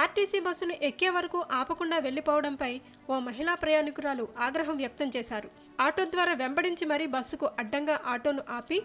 RTC బస్సును ఎక్కే వరకు ఆపకుండా వెళ్ళిపోవడంపై ఓ మహిళా ప్రయాణికురాలు ఆగ్రహం వ్యక్తం చేశారు. ఆటో ద్వారా వెంబడించి మరీ బస్సుకు అడ్డంగా ఆటోను ఆపి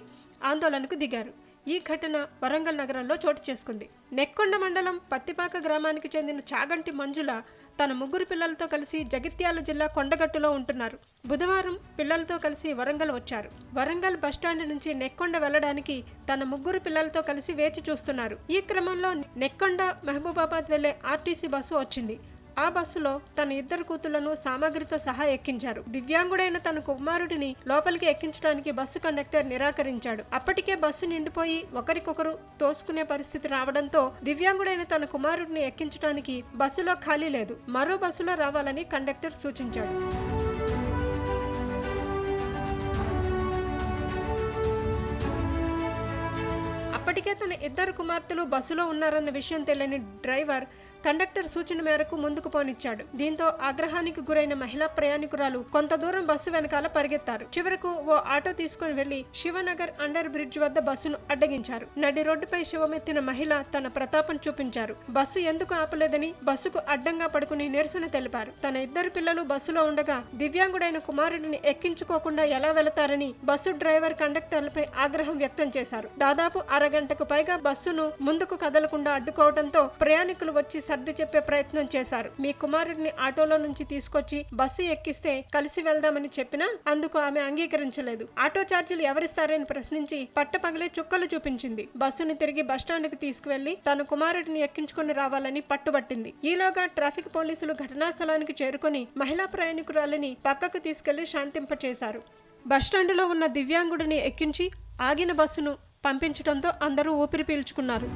ఆందోళనకు దిగారు. ఈ ఘటన వరంగల్ నగరంలో చోటు చేసుకుంది. నెక్కొండ మండలం పత్తిపాక గ్రామానికి చెందిన చాగంటి మంజుల తన ముగ్గురు పిల్లలతో కలిసి జగిత్యాల జిల్లా కొండగట్టులో ఉంటున్నారు. బుధవారం పిల్లలతో కలిసి వరంగల్ వచ్చారు. వరంగల్ బస్టాండ్ నుంచి నెక్కొండ వెళ్ళడానికి తన ముగ్గురు పిల్లలతో కలిసి వేచి చూస్తున్నారు. ఈ క్రమంలో నెక్కొండ మహబూబాబాద్ వెళ్ళే ఆర్టీసీ బస్సు వచ్చింది. ఆ బస్సులో తన ఇద్దరు కూతుళ్ళను సామాగ్రితో సహా ఎక్కించారు. దివ్యాంగుడైన తన కుమారుడిని లోపలికి ఎక్కించడానికి బస్సు కండక్టర్ నిరాకరించాడు. అప్పటికే బస్సు నిండిపోయి ఒకరికొకరు తోసుకునే పరిస్థితి రావడంతో దివ్యాంగుడైన తన కుమారుడిని ఎక్కించడానికి బస్సులో ఖాళీ లేదు. మరో బస్సులో రావాలని కండక్టర్ సూచించాడు. అప్పటికే తన ఇద్దరు కుమార్తెలు బస్సులో ఉన్నారన్న విషయం తెలియని డ్రైవర్ కండక్టర్ సూచన మేరకు ముందుకు పోనిచ్చాడు. దీంతో ఆగ్రహానికి గురైన మహిళా ప్రయాణికురాలు కొంత దూరం బస్సు వెనకాల పరిగెత్తారు. చివరకు ఓ ఆటో తీసుకుని వెళ్ళి శివనగర్ అండర్ బ్రిడ్జ్ వద్ద బస్సును అడ్డగించారు. నడి రోడ్డుపై శివమెత్తిన మహిళ తన ప్రతాపం చూపించారు. బస్సు ఎందుకు ఆపలేదని బస్సుకు అడ్డంగా పడుకుని నిరసన తెలిపారు. తన ఇద్దరు పిల్లలు బస్సులో ఉండగా దివ్యాంగుడైన కుమారుడిని ఎక్కించుకోకుండా ఎలా వెళతారని బస్సు డ్రైవర్ కండక్టర్లపై ఆగ్రహం వ్యక్తం చేశారు. దాదాపు అరగంటకు పైగా బస్సును ముందుకు కదలకుండా అడ్డుకోవడంతో ప్రయాణికులు వచ్చి సర్ది చెప్పే ప్రయత్నం చేశారు. మీ కుమారుడిని ఆటోలో నుంచి తీసుకొచ్చి బస్సు ఎక్కిస్తే కలిసి వెళ్దామని చెప్పినా అందుకు ఆమె అంగీకరించలేదు. ఆటో ఛార్జీలు ఎవరిస్తారని ప్రశ్నించి పట్టపగలే చుక్కలు చూపించింది. బస్సును తిరిగి బస్టాండ్కి తీసుకువెళ్ళి తన కుమారుడిని ఎక్కించుకుని రావాలని పట్టుబట్టింది. ఈలోగా ట్రాఫిక్ పోలీసులు ఘటనా స్థలానికి చేరుకుని మహిళా ప్రయాణికురాలిని పక్కకు తీసుకెళ్ళి శాంతింపచేశారు. బస్టాండులో ఉన్న దివ్యాంగుడిని ఎక్కించి ఆగిన బస్సును పంపించడంతో అందరూ ఊపిరి పీల్చుకున్నారు.